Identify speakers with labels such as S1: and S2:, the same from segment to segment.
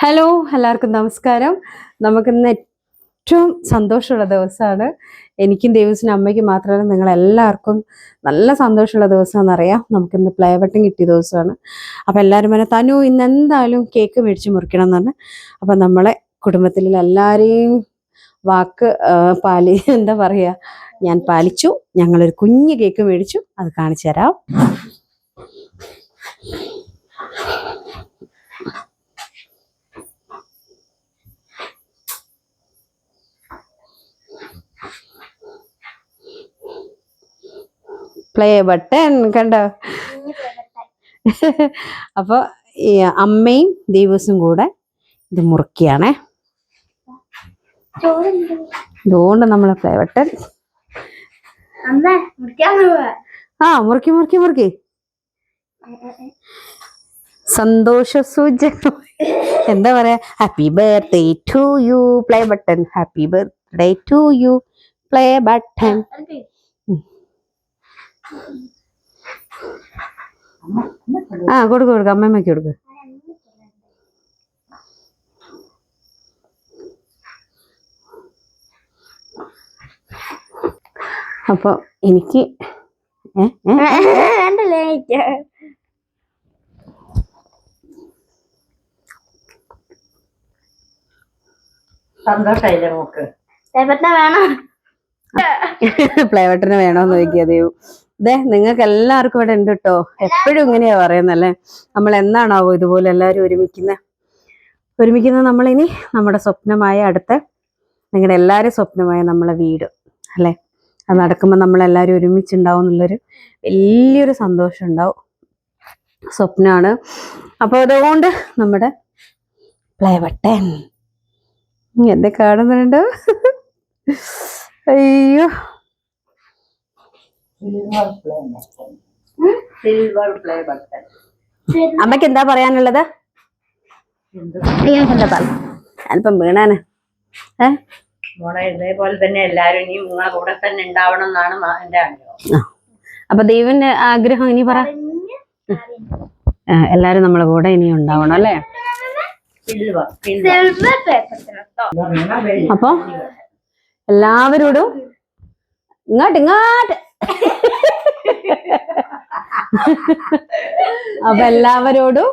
S1: Hello എല്ലാവർക്കും നമസ്കാരം. നമുക്കിന്ന് ഏറ്റവും സന്തോഷമുള്ള ദിവസമാണ്. എനിക്കും ദേവസിനും അമ്മയ്ക്കും മാത്രമല്ല നിങ്ങളെല്ലാവർക്കും നല്ല സന്തോഷമുള്ള ദിവസമാണെന്ന് അറിയാം നമുക്കിന്ന് പ്ലേ ബട്ടൺ കിട്ടിയ ദിവസമാണ്. അപ്പം എല്ലാവരും പറഞ്ഞാൽ തനു ഇന്ന് എന്തായാലും കേക്ക് മേടിച്ച് മുറിക്കണം എന്ന് പറഞ്ഞു അപ്പം നമ്മളെ കുടുംബത്തിലുള്ള എല്ലാവരെയും വാക്ക് പാലി എന്താ പറയുക ഞാൻ പാലിച്ചു. ഞങ്ങളൊരു കുഞ്ഞ് കേക്ക് മേടിച്ചു. അത് കാണിച്ചു തരാം. പ്ലേ ബട്ടൺ കണ്ടോ? അപ്പൊ ഈ അമ്മയും ദേവസും കൂടെ ഇത് മുറുക്കിയാണേ. ഇതുകൊണ്ട് നമ്മളെ പ്ലേ ബട്ടൺ ആ മുറുക്കി മുറുക്കി മുറുക്കി. സന്തോഷ സൂചന എന്താ പറയാ? Happy birthday to you play button happy birthday to you play button ആ കൊടുക്ക് കൊടുക്ക്. അമ്മമ്മയ്ക്ക് കൊടുക്ക്. അപ്പൊ എനിക്ക്
S2: സന്തോഷായില്ലേ മോക്ക്?
S3: വേണം?
S1: പ്ലേ വേണോന്ന് ചോദിക്കുക ദൈവം. ദേ നിങ്ങൾക്ക് എല്ലാവർക്കും ഇവിടെ ഉണ്ട് കേട്ടോ എപ്പോഴും ഇങ്ങനെയാ പറയുന്നല്ലേ? നമ്മൾ എന്നാണാവോ ഇതുപോലെ എല്ലാവരും ഒരുമിക്കുന്നത് ഒരുമിക്കുന്നത് നമ്മളിനി നമ്മുടെ സ്വപ്നമായ അടുത്ത നിങ്ങളുടെ എല്ലാവരും സ്വപ്നമായ നമ്മളെ വീട് അല്ലേ? അത് നടക്കുമ്പോൾ നമ്മളെല്ലാവരും ഒരുമിച്ചുണ്ടാവും എന്നുള്ളൊരു വലിയൊരു സന്തോഷം ഉണ്ടാവും. സ്വപ്നമാണ് അപ്പോൾ അതുകൊണ്ട് നമ്മുടെ പ്ലേ ബട്ടൺ എന്നെ കാണുന്നുണ്ടോ? അയ്യോ.
S2: സിൽവർ പ്ലേ ബട്ടൺ
S1: അമ്മയ്ക്ക് എന്താ പറയാനുള്ളത്? അല്പം വീണാന് ഏ?
S2: മോളെ ഇതേപോലെ തന്നെ എല്ലാരും ഇനി നിങ്ങളെ കൂടെ തന്നെ ഉണ്ടാവണം എന്നാണ് മ- എന്റെ ആഗ്രഹം.
S1: അപ്പൊ ദൈവന്റെ ആഗ്രഹം ഇനി പറ. എല്ലാരും നമ്മളെ കൂടെ ഇനി ഉണ്ടാവണം അല്ലേ? അപ്പൊ എല്ലാവരോടും ഇങ്ങോട്ട് ഇങ്ങോട്ട്. അപ്പൊ എല്ലാവരോടും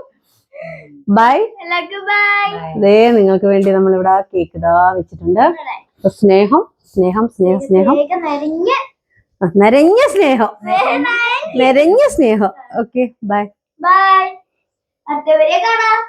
S1: ബൈ. ദേ നിങ്ങൾക്ക് വേണ്ടി നമ്മൾ ഇവിടെ കേക്ക് ഇതാ വെച്ചിട്ടുണ്ട്. സ്നേഹം സ്നേഹം സ്നേഹം സ്നേഹം. നിറഞ്ഞ സ്നേഹം. നിറഞ്ഞ സ്നേഹം. Okay bye.
S3: ബൈ. അടുത്തവരെ കാണാം.